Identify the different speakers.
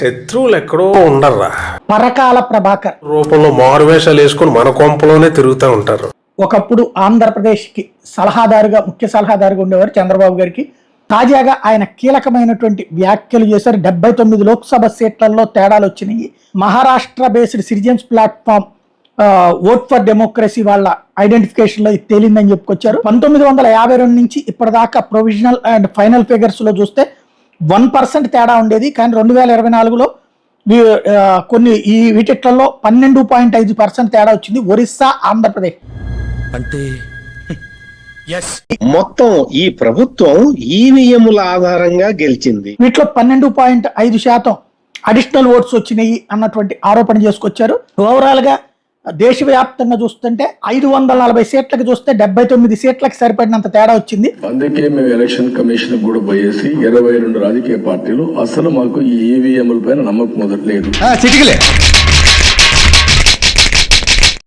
Speaker 1: శత్రువులు ఎక్కడో ఉండర్రా.
Speaker 2: పరకాల ప్రభాకర్.
Speaker 1: రూపంలో మారువేషాలు వేసుకుని మన కొంపలోనే తిరుగుతూ ఉంటారు.
Speaker 2: ఒకప్పుడు ఆంధ్రప్రదేశ్కి సలహాదారుగా ముఖ్య సలహాదారుగా ఉండేవారు చంద్రబాబు గారికి. తాజాగా ఆయన కీలకమైనటువంటి వ్యాఖ్యలు చేశారు. డెబ్బై తొమ్మిది లోక్సభ సీట్లలో తేడాలు వచ్చినాయి. Maharashtra based citizens platform vote for democracy వాళ్ళ ఐడెంటిఫికేషన్లో ఇది తేలిందని చెప్పుకొచ్చారు. పంతొమ్మిది వందల యాభై రెండు నుంచి ఇప్పటిదాకా ప్రొవిజనల్ అండ్ ఫైనల్ ఫిగర్స్లో చూస్తే వన్ పర్సెంట్ తేడా ఉండేది. కానీ రెండు వేల ఇరవై నాలుగులో కొన్ని ఈ వీటిట్లలో పన్నెండు పాయింట్ ఐదు పర్సెంట్ తేడా వచ్చింది. ఒరిస్సా ఆంధ్రప్రదేశ్.
Speaker 3: అంటే ఎస్
Speaker 4: మొత్తం ఈ ప్రభుత్వం ఈవీఎంల ఆధారంగా గెలిచింది.
Speaker 2: వీటిలో పన్నెండు పాయింట్ ఐదు శాతం అడిషనల్ ఓట్స్ వచ్చినాయి అన్నటువంటి ఆరోపణ చేసుకొచ్చారు. ఓవరాల్గా దేశవ్యాప్తంగా చూస్తుంటే ఐదు వందల నలభై సీట్లకు చూస్తే డెబ్బై తొమ్మిది సీట్లకు సరిపడినంత తేడా వచ్చింది.
Speaker 5: అందుకే మేము ఎలక్షన్ కమిషన్ కూడా పోయేసి ఇరవై రెండు రాజకీయ పార్టీలు అసలు మాకు ఈ ఈవీఎంల పైన నమ్మకం మొదట్లేదు.
Speaker 3: చిటికలే.